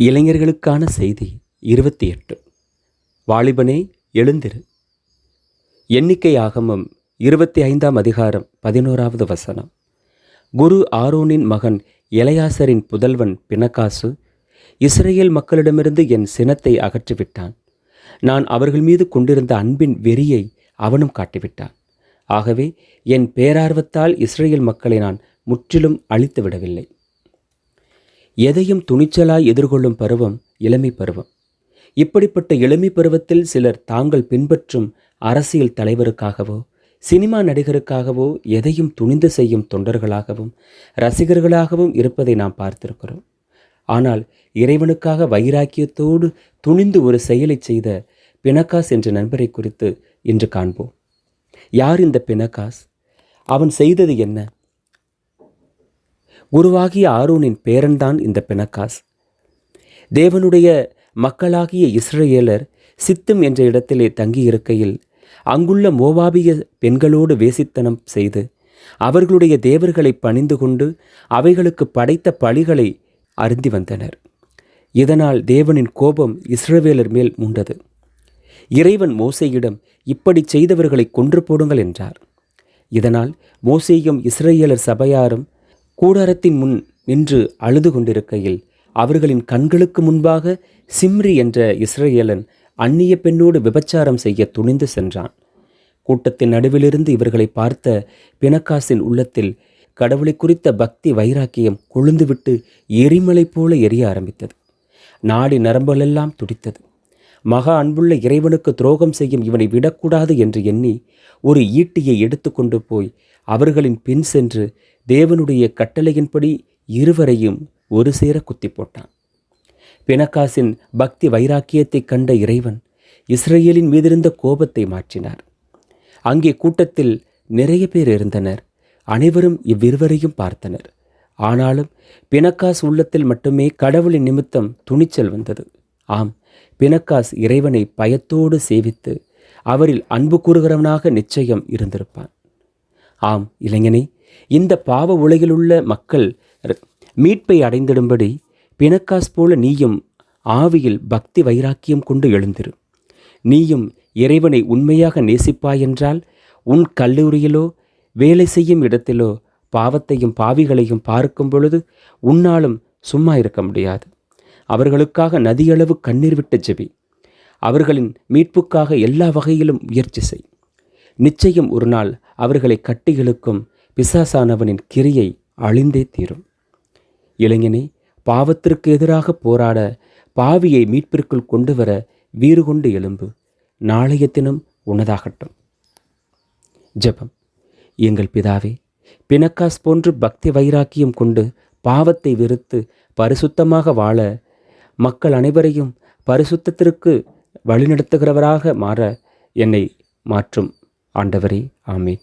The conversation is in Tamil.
இளைஞர்களுக்கான செய்தி இருபத்தி எட்டு. வாலிபனே எழுந்திரு. எண்ணிக்கை ஆகமம் இருபத்தி ஐந்தாம் அதிகாரம் பதினோராவது வசனம். குரு ஆரோனின் மகன் இளையாசரின் புதல்வன் பினகாசு இஸ்ரேல் மக்களிடமிருந்து என் சினத்தை அகற்றிவிட்டான். நான் அவர்கள் மீது கொண்டிருந்த அன்பின் வெறியை அவனும் காட்டிவிட்டான். ஆகவே என் பேரார்வத்தால் இஸ்ரேல் மக்களை நான் முற்றிலும் அழித்து விடவில்லை எதையும் துணிச்சலாய் எதிர்கொள்ளும் பருவம் இளமை பருவம். இப்படிப்பட்ட இளமை பருவத்தில் சிலர் தாங்கள் பின்பற்றும் அரசியல் தலைவருக்காகவோ சினிமா நடிகருக்காகவோ எதையும் துணிந்து செய்யும் தொண்டர்களாகவும் ரசிகர்களாகவும் இருப்பதை நாம் பார்த்திருக்கிறோம். ஆனால் இறைவனுக்காக வைராக்கியத்தோடு துணிந்து ஒரு செயலை செய்த பினகாஸ் என்ற நண்பரை குறித்து இன்று காண்போம். யார் இந்த பினகாஸ்? அவன் செய்தது என்ன? குருவாகிய ஆரோனின் பேரன்தான் இந்த பினக்காஸ் தேவனுடைய மக்களாகிய இஸ்ரேலர் சித்தும் என்ற இடத்திலே தங்கியிருக்கையில் அங்குள்ள மோவாபிய பெண்களோடு வேசித்தனம் செய்து அவர்களுடைய தேவர்களை பணிந்து கொண்டு அவைகளுக்கு படைத்த பழிகளை அருந்தி வந்தனர். இதனால் தேவனின் கோபம் இஸ்ரவேலர் மேல் மூண்டது. இறைவன் மோசையிடம் இப்படி செய்தவர்களை கொன்று போடுங்கள் என்றார். இதனால் மோசேயும் இஸ்ரேலர் சபையாரும் கூடாரத்தின் முன் நின்று அழுது கொண்டிருக்கையில் அவர்களின் கண்களுக்கு முன்பாக சிம்ரி என்ற இஸ்ரேலன் அந்நிய பெண்ணோடு விபச்சாரம் செய்ய துணிந்து சென்றான். கூட்டத்தின் நடுவிலிருந்து இவர்களை பார்த்த பினக்காசின் உள்ளத்தில் கடவுளை குறித்த பக்தி வைராக்கியம் கொழுந்துவிட்டு எரிமலை போல எரிய ஆரம்பித்தது. நாடி நரம்புகளெல்லாம் துடித்தது. மகா அன்புள்ள இறைவனுக்கு துரோகம் செய்யும் இவனை விடக்கூடாது என்று எண்ணி ஒரு ஈட்டியை எடுத்துக்கொண்டு போய் அவர்களின் பின் சென்று தேவனுடைய கட்டளையின்படி இருவரையும் ஒரு சேர குத்தி போட்டான் பினக்காசின் பக்தி வைராக்கியத்தை கண்ட இறைவன் இஸ்ரேலின் மீதிருந்த கோபத்தை மாற்றினார். அங்கே கூட்டத்தில் நிறைய பேர் இருந்தனர். அனைவரும் இவ்விருவரையும் பார்த்தனர். ஆனாலும் பினக்காஸ் உள்ளத்தில் மட்டுமே கடவுளின் நிமித்தம் துணிச்சல் வந்தது. ஆம் பினக்காஸ் இறைவனை பயத்தோடு சேவித்து அவரில் அன்பு கூறுகிறவனாக நிச்சயம் இருந்திருப்பான். ஆம் இளைஞனே இந்த பாவ உலகிலுள்ள மக்கள் மீட்பை அடைந்திடும்படி பிணக்காஸ் போல நீயும் ஆவியில் பக்தி வைராக்கியம் கொண்டு எழுந்திரு. நீயும் இறைவனை உண்மையாக நேசிப்பாய் என்றால் உன் கல்லூரியிலோ வேலை செய்யும் இடத்திலோ பாவத்தையும் பாவிகளையும் பார்க்கும் பொழுது உன்னாலும் சும்மா இருக்க முடியாது. அவர்களுக்காக நதியளவு கண்ணீர் விட்ட ஜெபி. அவர்களின் மீட்புக்காக எல்லா வகையிலும் முயற்சி செய். நிச்சயம் ஒரு நாள் அவர்களை கட்டிகளுக்கும் பிசாசானவனின் கிரியை அழிந்தே தீரும். இளைஞனே பாவத்திற்கு எதிராக போராட பாவியை மீட்பிற்குள் கொண்டு வர வீறு கொண்டு எலும்பு நாளைய தினம் உனதாகட்டும். ஜெபம். எங்கள் பிதாவே பினக்காஸ் போன்று பக்தி வைராக்கியம் கொண்டு பாவத்தை வெறுத்து பரிசுத்தமாக வாழ மக்கள் அனைவரையும் பரிசுத்தத்திற்கு வழிநடத்துகிறவராக மாற என்னை மாற்றும். ஆண்டவரே ஆமேன்.